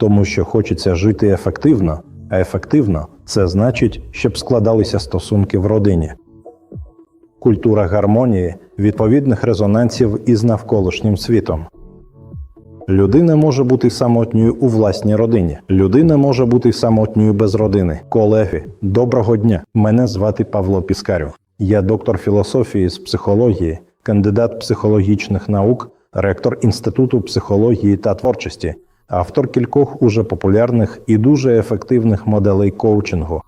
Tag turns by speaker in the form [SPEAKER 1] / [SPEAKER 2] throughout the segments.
[SPEAKER 1] тому що хочеться жити ефективно, а ефективно це значить, щоб складалися стосунки в родині. Культура гармонії, відповідних резонансів із навколишнім світом. Людина може бути самотньою у власній родині. Людина може бути самотньою без родини. Колеги, доброго дня! Мене звати Павло Піскарів. Я доктор філософії з психології, кандидат психологічних наук, ректор Інституту психології та творчості, автор кількох уже популярних і дуже ефективних моделей коучингу.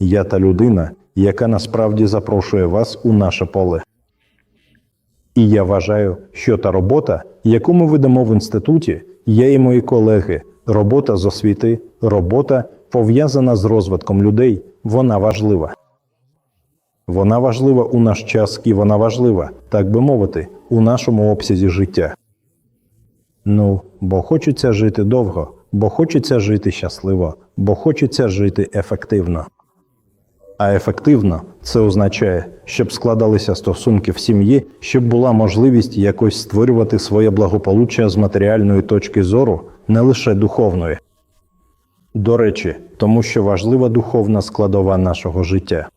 [SPEAKER 1] Я та людина, яка насправді запрошує вас у наше поле. І я вважаю, що та робота, яку ми ведемо в інституті, я і мої колеги, робота з освіти, робота пов'язана з розвитком людей, вона важлива. Вона важлива у наш час і вона важлива, так би мовити, у нашому обсязі життя. Ну, бо хочеться жити довго, бо хочеться жити щасливо, бо хочеться жити ефективно. А ефективно це означає, щоб складалися стосунки в сім'ї, щоб була можливість якось створювати своє благополуччя з матеріальної точки зору, не лише духовної. До речі, тому що важлива духовна складова нашого життя.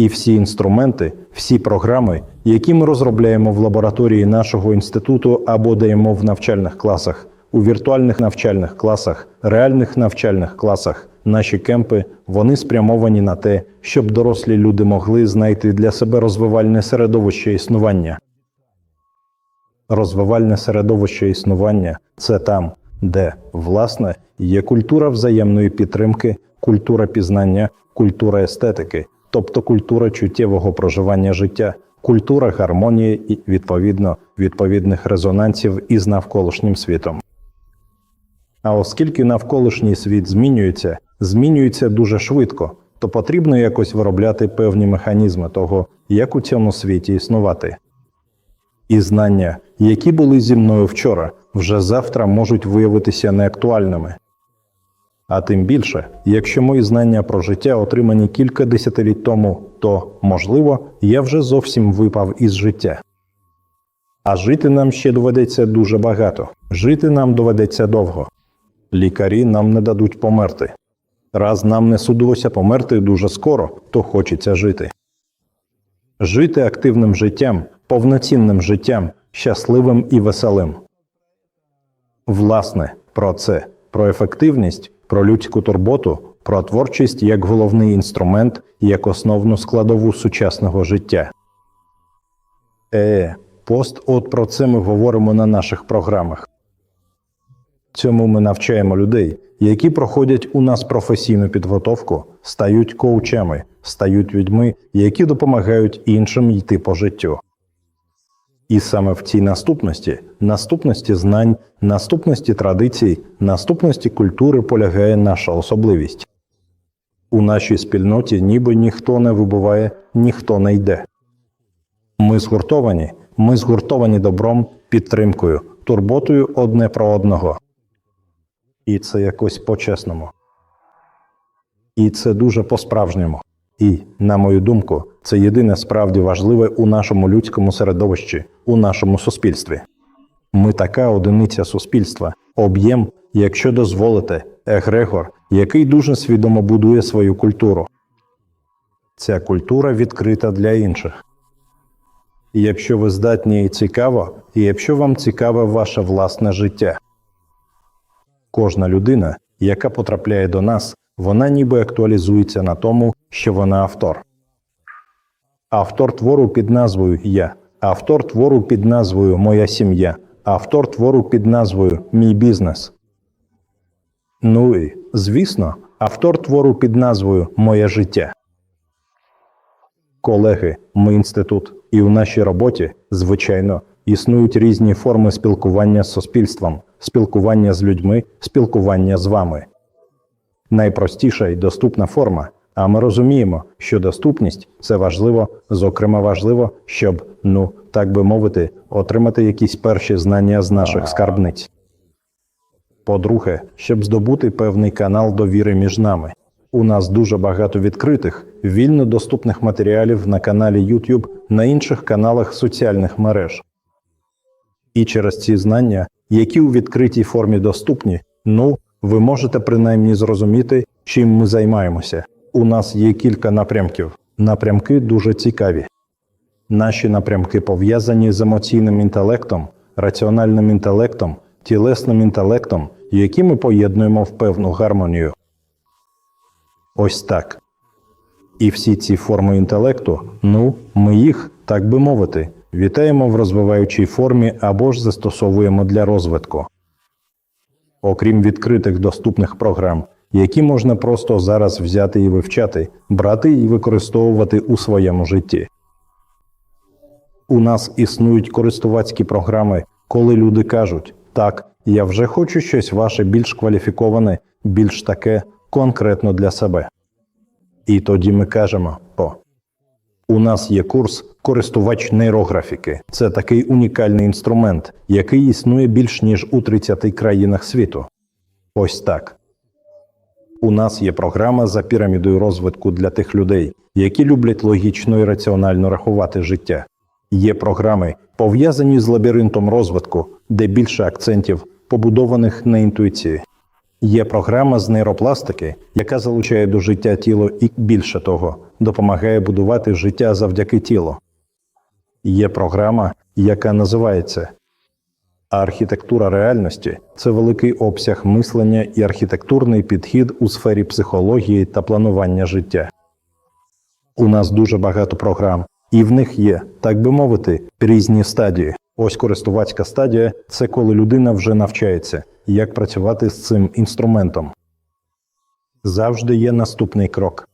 [SPEAKER 1] І всі інструменти, всі програми, які ми розробляємо в лабораторії нашого інституту або даємо в навчальних класах, у віртуальних навчальних класах, реальних навчальних класах, наші кемпи, вони спрямовані на те, щоб дорослі люди могли знайти для себе розвивальне середовище існування. Розвивальне середовище існування це там, де, власне, є культура взаємної підтримки, культура пізнання, культура естетики, тобто культура чуттєвого проживання життя, культура гармонії і, відповідно, відповідних резонансів із навколишнім світом. А оскільки навколишній світ змінюється, змінюється дуже швидко, то потрібно якось виробляти певні механізми того, як у цьому світі існувати. І знання, які були зі мною вчора, вже завтра можуть виявитися неактуальними. А тим більше, якщо мої знання про життя отримані кілька десятиліть тому, то, можливо, я вже зовсім випав із життя. А жити нам ще доведеться дуже багато. Жити нам доведеться довго. Лікарі нам не дадуть померти. Раз нам не судилося померти дуже скоро, то хочеться жити. Жити активним життям, повноцінним життям, щасливим і веселим. Власне, про це, про ефективність, про людську турботу, про творчість як головний інструмент, як основну складову сучасного життя. Е, пост от про це ми говоримо на наших програмах. Цьому ми навчаємо людей, які проходять у нас професійну підготовку, стають коучами, стають людьми, які допомагають іншим йти по життю. І саме в цій наступності, наступності знань, наступності традицій, наступності культури полягає наша особливість. У нашій спільноті ніби ніхто не вибуває, ніхто не йде. Ми згуртовані, ми згуртовані добром, підтримкою, турботою одне про одного. І це якось по-чесному. І це дуже по-справжньому. І, на мою думку, це єдине справді важливе у нашому людському середовищі, у нашому суспільстві. Ми така одиниця суспільства, об'єм, якщо дозволите, егрегор, який дуже свідомо будує свою культуру. Ця культура відкрита для інших. Якщо ви здатні і цікаво, і якщо вам цікаве ваше власне життя. Кожна людина, яка потрапляє до нас, вона ніби актуалізується на тому, що вона автор. Автор твору під назвою Я, автор твору під назвою Моя сім'я, автор твору під назвою Мій бізнес. Ну і, звісно, автор твору під назвою Моє життя. Колеги, ми інститут, і у нашій роботі, звичайно, існують різні форми спілкування з суспільством, спілкування з людьми, спілкування з вами. Найпростіша і доступна форма. А ми розуміємо, що доступність це важливо, зокрема важливо, щоб, ну так би мовити, отримати якісь перші знання з наших скарбниць. По-друге, щоб здобути певний канал довіри між нами. У нас дуже багато відкритих, вільно доступних матеріалів на каналі YouTube, на інших каналах соціальних мереж. І через ці знання які у відкритій формі доступні, ну, ви можете принаймні зрозуміти, чим ми займаємося. У нас є кілька напрямків. Напрямки дуже цікаві. Наші напрямки пов'язані з емоційним інтелектом, раціональним інтелектом, тілесним інтелектом, які ми поєднуємо в певну гармонію. Ось так. І всі ці форми інтелекту, ну, ми їх, так би мовити, вітаємо в розвиваючій формі або ж застосовуємо для розвитку. Окрім відкритих доступних програм, які можна просто зараз взяти і вивчати, брати і використовувати у своєму житті. У нас існують користувацькі програми, коли люди кажуть: так, я вже хочу щось ваше більш кваліфіковане, більш таке конкретно для себе. І тоді ми кажемо: у нас є курс користувач нейрографіки. Це такий унікальний інструмент, який існує більш ніж у 30 країнах світу. Ось так. У нас є програма за пірамідою розвитку для тих людей, які люблять логічно і раціонально рахувати життя. Є програми, пов'язані з лабіринтом розвитку, де більше акцентів, побудованих на інтуїції. Є програма з нейропластики, яка залучає до життя тіло і більше того, допомагає будувати життя завдяки тілу. Є програма, яка називається Архітектура реальності це великий обсяг мислення і архітектурний підхід у сфері психології та планування життя. У нас дуже багато програм, і в них є, так би мовити, різні стадії. Ось користувацька стадія це коли людина вже навчається, як працювати з цим інструментом. Завжди є наступний крок.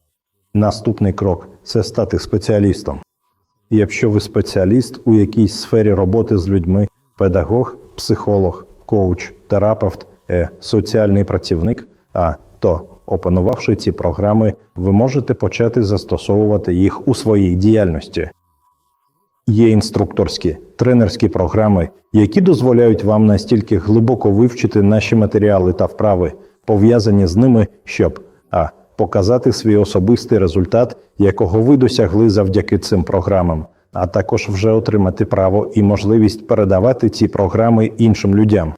[SPEAKER 1] Наступний крок це стати спеціалістом. Якщо ви спеціаліст у якійсь сфері роботи з людьми, педагог, психолог, коуч, терапевт, е, соціальний працівник, а то, опанувавши ці програми, ви можете почати застосовувати їх у своїй діяльності. Є інструкторські, тренерські програми, які дозволяють вам настільки глибоко вивчити наші матеріали та вправи, пов'язані з ними, щоб а. Показати свій особистий результат, якого ви досягли завдяки цим програмам, а також вже отримати право і можливість передавати ці програми іншим людям.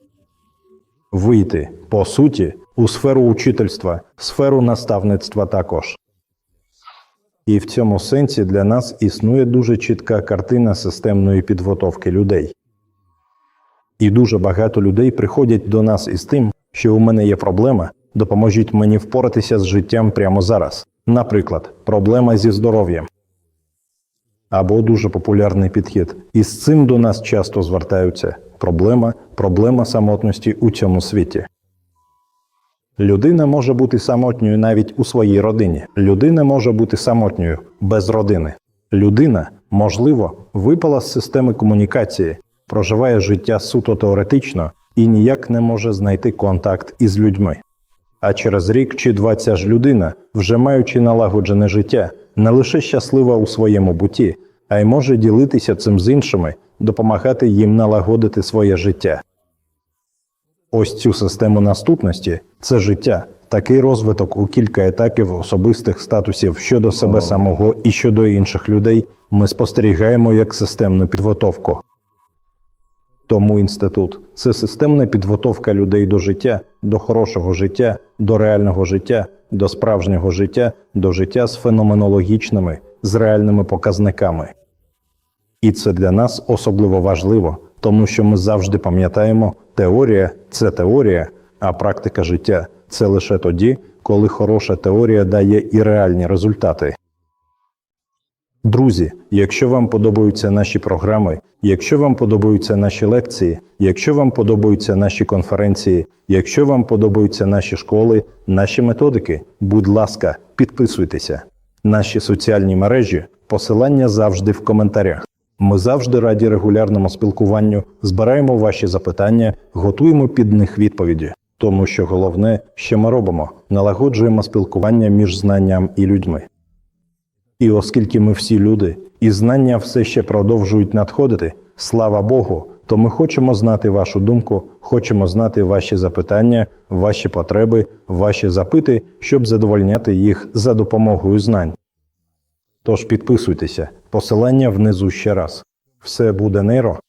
[SPEAKER 1] Вийти, по суті, у сферу учительства, сферу наставництва також. І в цьому сенсі для нас існує дуже чітка картина системної підготовки людей. І дуже багато людей приходять до нас із тим, що у мене є проблема, допоможіть мені впоратися з життям прямо зараз. Наприклад, проблема зі здоров'ям. Або дуже популярний підхід. І з цим до нас часто звертаються проблема, проблема самотності у цьому світі. Людина може бути самотньою навіть у своїй родині. Людина може бути самотньою без родини. Людина, можливо, випала з системи комунікації, проживає життя суто теоретично і ніяк не може знайти контакт із людьми. А через рік чи два ця ж людина, вже маючи налагоджене життя, не лише щаслива у своєму буті, а й може ділитися цим з іншими, допомагати їм налагодити своє життя. Ось цю систему наступності це життя, такий розвиток у кілька етапів особистих статусів щодо себе самого і щодо інших людей ми спостерігаємо як системну підготовку. Тому інститут це системна підготовка людей до життя, до хорошого життя, до реального життя, до справжнього життя, до життя з феноменологічними, з реальними показниками. І це для нас особливо важливо, тому що ми завжди пам'ятаємо, теорія це теорія, а практика життя це лише тоді, коли хороша теорія дає і реальні результати. Друзі, якщо вам подобаються наші програми, якщо вам подобаються наші лекції, якщо вам подобаються наші конференції, якщо вам подобаються наші школи, наші методики, будь ласка, підписуйтеся. Наші соціальні мережі, посилання завжди в коментарях. Ми завжди раді регулярному спілкуванню, збираємо ваші запитання, готуємо під них відповіді. Тому що головне, що ми робимо, налагоджуємо спілкування між знанням і людьми. І оскільки ми всі люди, і знання все ще продовжують надходити, слава Богу, то ми хочемо знати вашу думку, хочемо знати ваші запитання, ваші потреби, ваші запити, щоб задовольняти їх за допомогою знань. Тож підписуйтеся, посилання внизу ще раз. Все буде нейро,